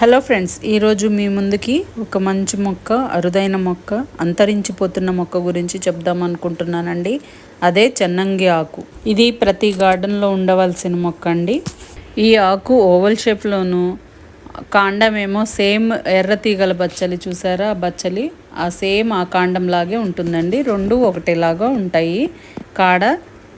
Hello friends ఈరోజు మీ ముందుకి ఒక మంచి మొక్క అరుదైన మొక్క అంతరించిపోతున్న మొక్క గురించి చెప్దాం అనుకుంటున్నానండి. అదే చెన్నంగి ఆకు. ఇది ప్రతి గార్డెన్లో ఉండవలసిన మొక్క అండి. ఈ ఆకు ఓవల్ షేప్లోను కాండమేమో సేమ్ ఎర్ర తీగల బచ్చలి చూసారా? ఆ బచ్చలి ఆ సేమ్ ఆ కాండంలాగే ఉంటుందండి. రెండు ఒకటేలాగా ఉంటాయి. కాడ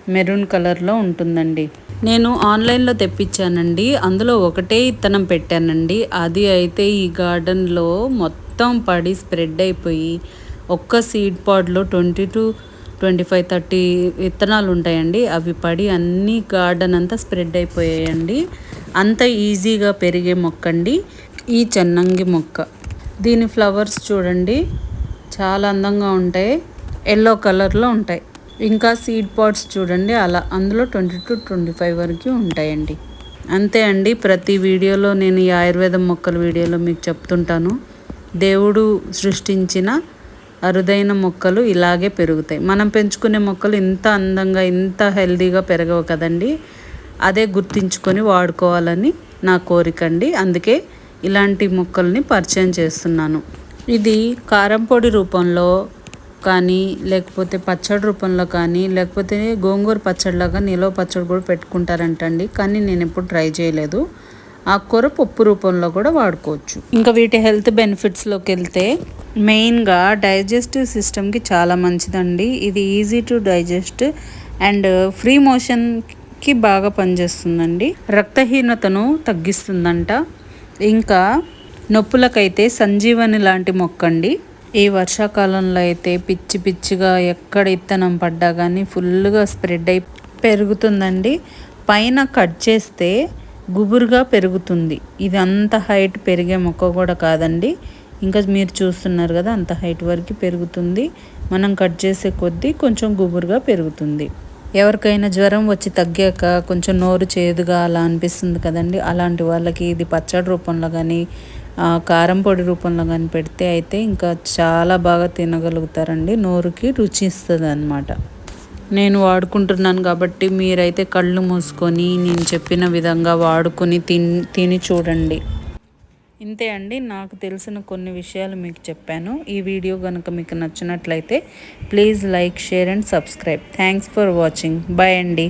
మెరూన్ కలర్లో ఉంటుందండి. నేను ఆన్లైన్లో తెప్పించానండి. అందులో ఒకటే ఇత్తనం పెట్టానండి. అది అయితే ఈ గార్డెన్లో మొత్తం పడి స్ప్రెడ్ అయిపోయి ఒక్క seed పాడ్లో twenty to twenty five thirty విత్తనాలు ఉంటాయండి. అవి పడి అన్ని గార్డెన్ అంతా స్ప్రెడ్ అయిపోయాయండి. అంత ఈజీగా పెరిగే మొక్క అండి ఈ చెన్నంగి మొక్క. దీని ఫ్లవర్స్ చూడండి. చాలా అందంగా ఉంటాయి. ఎల్లో కలర్లో ఉంటాయి. ఇంకా సీడ్ పాట్స్ చూడండి అలా అందులో ట్వంటీ టు ట్వంటీ ఫైవ్ వరకు ఉంటాయండి. అంతే అండి ప్రతి వీడియోలో నేను ఈ ఆయుర్వేదం మొక్కల వీడియోలో మీకు చెప్తుంటాను. దేవుడు సృష్టించిన అరుదైన మొక్కలు ఇలాగే పెరుగుతాయి. మనం పెంచుకునే మొక్కలు ఇంత అందంగా ఇంత హెల్దీగా పెరగవు కదండి. అదే గుర్తించుకొని వాడుకోవాలని నా కోరిక అండి. అందుకే ఇలాంటి మొక్కల్ని పరిచయం చేస్తున్నాను. ఇది కారం పొడి రూపంలో కానీ లేకపోతే పచ్చడి రూపంలో కానీ లేకపోతే గోంగూర పచ్చడిలాగా నిలవ పచ్చడి కూడా పెట్టుకుంటారంటండి. కానీ నేను ఎప్పుడు ట్రై చేయలేదు. ఆకుకూర పప్పు రూపంలో కూడా వాడుకోవచ్చు. ఇంకా వీటి హెల్త్ బెనిఫిట్స్లోకి వెళ్తే మెయిన్గా డైజెస్టివ్ సిస్టమ్కి చాలా మంచిదండి. ఇది easy to digest and free మోషన్కి బాగా పనిచేస్తుందండి. రక్తహీనతను తగ్గిస్తుందంట. ఇంకా నొప్పులకైతే సంజీవని లాంటి మొక్క అండి ఈ వర్షాకాలంలో అయితే పిచ్చి పిచ్చిగా ఎక్కడ ఇత్తనం పడ్డా కానీ ఫుల్గా స్ప్రెడ్ అయి పెరుగుతుందండి. పైన కట్ చేస్తే గుబురుగా పెరుగుతుంది. ఇది అంత హైట్ పెరిగే మొక్క కూడా కాదండి. ఇంకా మీరు చూస్తున్నారు కదా అంత హైట్ వరకు పెరుగుతుంది. మనం కట్ చేసే కొద్దీ కొంచెం గుబురుగా పెరుగుతుంది. ఎవరికైనా జ్వరం వచ్చి తగ్గాక కొంచెం నోరు చేదుగా అలా అనిపిస్తుంది కదండి. అలాంటి వాళ్ళకి ఇది పచ్చడి రూపంలో కానీ కారం పొడి రూపంలో కానీ పెడితే అయితే ఇంకా చాలా బాగా తినగలుగుతారండి. నోరుకి రుచి ఇస్తుంది అనమాట నేను వాడుకుంటున్నాను కాబట్టి మీరైతే కళ్ళు మూసుకొని నేను చెప్పిన విధంగా వాడుకొని తిని తిని చూడండి. ఇంతే అండి. నాకు తెలిసిన కొన్ని విషయాలు మీకు చెప్పాను. ఈ వీడియో కనుక మీకు నచ్చినట్లయితే please like share and subscribe. Thanks for watching. Bye అండి.